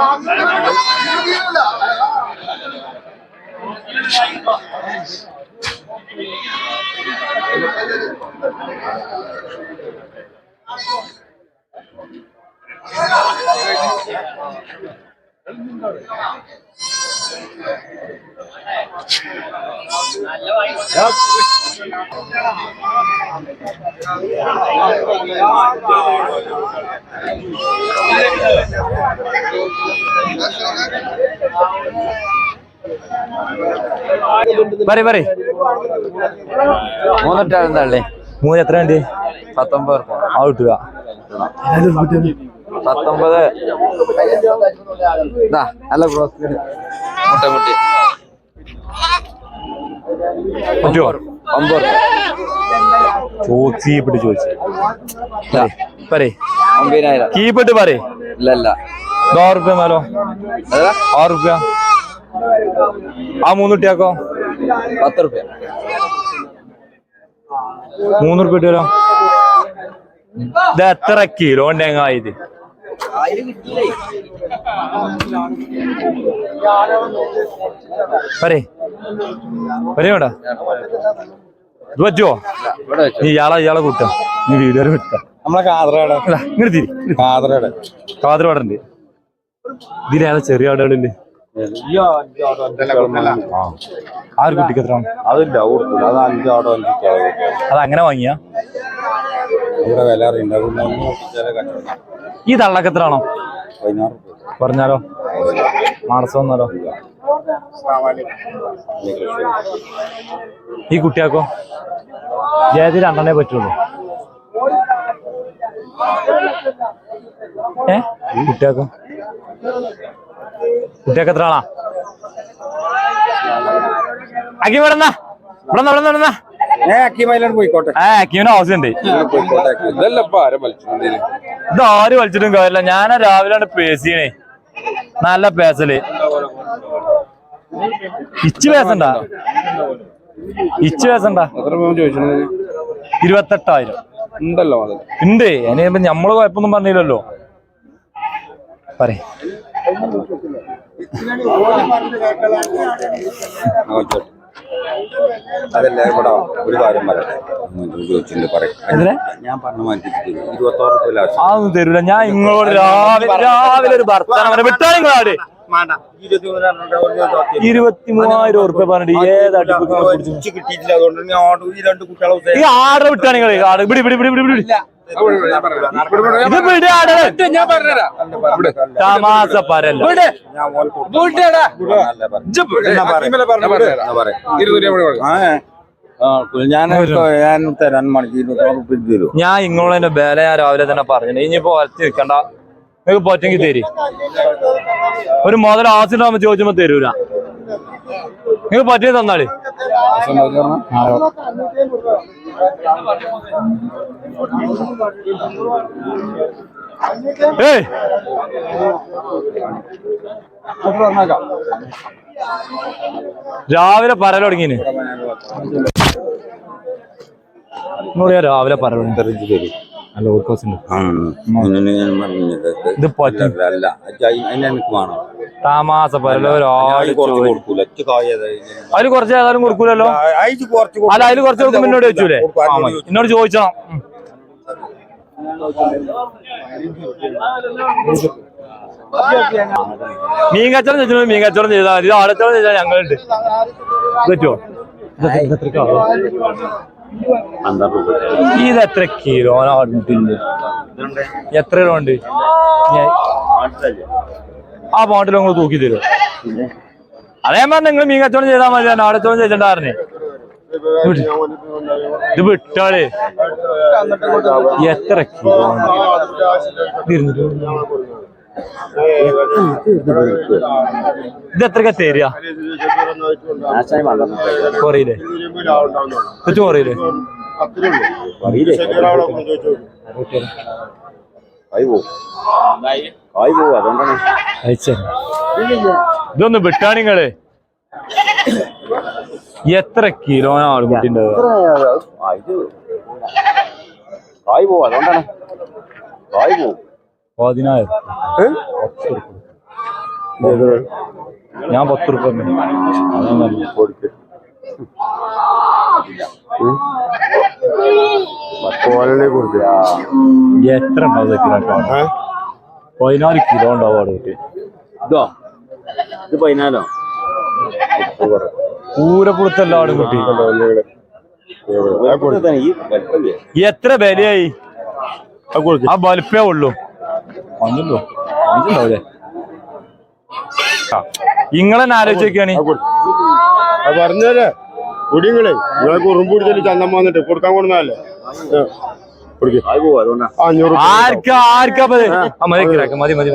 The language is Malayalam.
Yap. പറയ് പറയ്. മൂന്നിട്ടാ എന്താ മൂന്ന് എത്ര ഉണ്ട് പത്തൊമ്പത് ആ കിട്ടുക. പത്തൊമ്പത്. നല്ല ബ്രോസ് മുട്ട മുട്ടി പറ്റുമോ ഒമ്പത് ചോച്ചീപ്പിട്ട് ചോദിച്ചു. പറയേ. കീപ്പിട്ട് പറയേ. ഇല്ല ഇല്ല ഇത് ആറ് और रुपया ആ മൂന്ന് കുട്ടിയാക്കോ പത്ത് റുപ്യ. മൂന്ന് റുപ്യ ഇട്ടുവരോ ഇത് എത്ര കിലോ ഉണ്ടെങ്കിൽ പറയ്. പറയോടാ ഇത് പറ്റുമോ നീ ഇയാളെ ഇയാളെ കൂട്ടാ. നീ വിട്ട നമ്മളെ കാതറയുടെ ഇങ്ങനെ തിരി. കാതറയുടെ ഇതിലേറെ ചെറിയ ആടുകളില്ലേ ആ ഒരു കുട്ടിക്ക് എത്ര അതില്ല അത് അഞ്ചാടോ അഞ്ചിക്കാ അത് അങ്ങനെ വാങ്ങിയ? ഇവിടെ വില ഈ തള്ളക്ക് എത്ര ആണോ പതിനാറ് പറഞ്ഞാലോ? മാർച്ച് വന്നാലോ? ഈ കുട്ടിയാക്കോ? ജയതി രണ്ടെണ്ണേ പറ്റുള്ളൂ. ഏ? കുട്ടിയാക്കോ? കുട്ടിയാക്ക് എത്ര ആളാ? അക്കി ഇവിടെ ഇവിടെ ഇവിടെ വലിച്ചിട്ടുണ്ടെങ്കിൽ ഇത് ആര് വലിച്ചിട്ടും കാര്യമില്ല. ഞാൻ രാവിലാണ് പേസിയണേ നല്ല പേസൽ ഇച്ച് പേസണ്ട ഇച്ച് പേസണ്ട ഇരുപത്തെട്ടായിരം. ഉണ്ടല്ലോ ഉണ്ട്. അതിന് നമ്മൾ കുഴപ്പമൊന്നും പറഞ്ഞില്ലല്ലോ. പറ അതല്ല ഇവിടെ ഒരു കാര്യം പറയട്ടെ? ചോദിച്ചിട്ടുണ്ട് പറയും. ഞാൻ ഇങ്ങോട്ട് മാറ്റി ഇരുപത്താറ് രൂപ ലാസ്റ്റ്. അതൊന്നും തരൂല. ഞാൻ ഇങ്ങളോട് രാവിലെ രാവിലെ ഒരു ഭർത്താനം ഇരുപത്തിമൂവായിരം വിട്ടാ നിങ്ങളാട് ഇരുപത്തി മൂവായിരം ഉറുപ്പ്യ പറഞ്ഞിട്ട് ഏത് അടിപ്പ് ഈ ആടെ വിട്ടാ നിങ്ങൾ ആട്. ഇവിടെ ഇവിടെ ഇവിടെ ഇവിടെ ഇത് ഞാൻ പറഞ്ഞുതരാം. തമാസ പരല്ല. ഞാൻ ഞാൻ ഞാൻ തരാൻ മണിക്ക് ഇരുപത്താറ് ഇങ്ങോട്ട് ഇങ്ങളെ ബേല ഞാൻ രാവിലെ തന്നെ പറഞ്ഞു ഇനിയിപ്പോ വലത്തി നിൽക്കണ്ട നിങ്ങൾക്ക് പറ്റെങ്കിൽ തരി. ഒരു മുതൽ ആസിഡാകുമ്പോ ചോദിച്ചപ്പോ തരൂല. നിങ്ങൾ പറ്റിയത് തന്നാളി ഏയ്. രാവിലെ പരൽ തുടങ്ങിന്. രാവിലെ പരൽ നല്ല ഓർക്കോസ് ഉണ്ട് ഇത് പറ്റില്ല താമാസ പറയല ഒരാൾ ഞാൻ കുറച്ച് ഏതായാലും കൊടുക്കൂലല്ലോ? അല്ല അതിൽ കുറച്ച് കൊടുക്കുമ്പോ എന്നോട് ചോദിച്ചൂലേ? ആ, എന്നോട് ചോദിച്ചണം. ഉം. മീൻ കച്ചവടം ചോദിച്ചു മീൻ കച്ചവടം ചെയ്താൽ മതി. ആടച്ചവടം ചെയ്താൽ ഞങ്ങളുണ്ട്. പറ്റുമോ ഇത് എത്ര കിലോ എത്ര കിലോ ഉണ്ട്? ആ ബോണ്ടിൽ നിങ്ങൾ തൂക്കി തരും അതേ പറഞ്ഞ നിങ്ങൾ മീൻ കച്ചവടം ചെയ്താൽ മതി. ആടച്ചവടം ചെയ്തിട്ടുണ്ടായിരുന്നേ. ഇത് വിട്ടാളേ. എത്ര കിലോ? ഉണ്ട്? ഇരുന്നൂറ്റി ഇത് എത്രക്ക തരിക? കുറയില്ലേ? കൊച്ചു കുറയില്ലേ? അയച്ചേ. ഇതൊന്ന് വിട്ടാണിങ്ങൾ എത്ര കിലോ ആൾക്കുട്ടിന്റെ കായ് പോവും അതുകൊണ്ടാണ്. കായ് പോവും. പതിനായിരം. ഞാൻ പത്ത് റുപ്യ എത്ര ഉണ്ടാവും? പതിനാല് കിലോ ഉണ്ടാവും അവിടെ ഇതോ? ഇത് പതിനാലോ? പൂരപ്പുറത്തെല്ലാം അവിടെ കിട്ടി. എത്ര വിലയായി ആ ബൽപ്പേ ഉള്ളൂ. അഞ്ചല്ലോ അഞ്ചുണ്ടാവൂലേ ഇങ്ങളെന്നെ പറഞ്ഞല്ലേ കുടിങ്ങളെ ചന്തം വന്നിട്ട് കൊടുക്കാൻ കൊടുക്കുന്നതല്ലേ അഞ്ഞൂറ് ആർക്കാ ആർക്കാ മതി മതി മതി.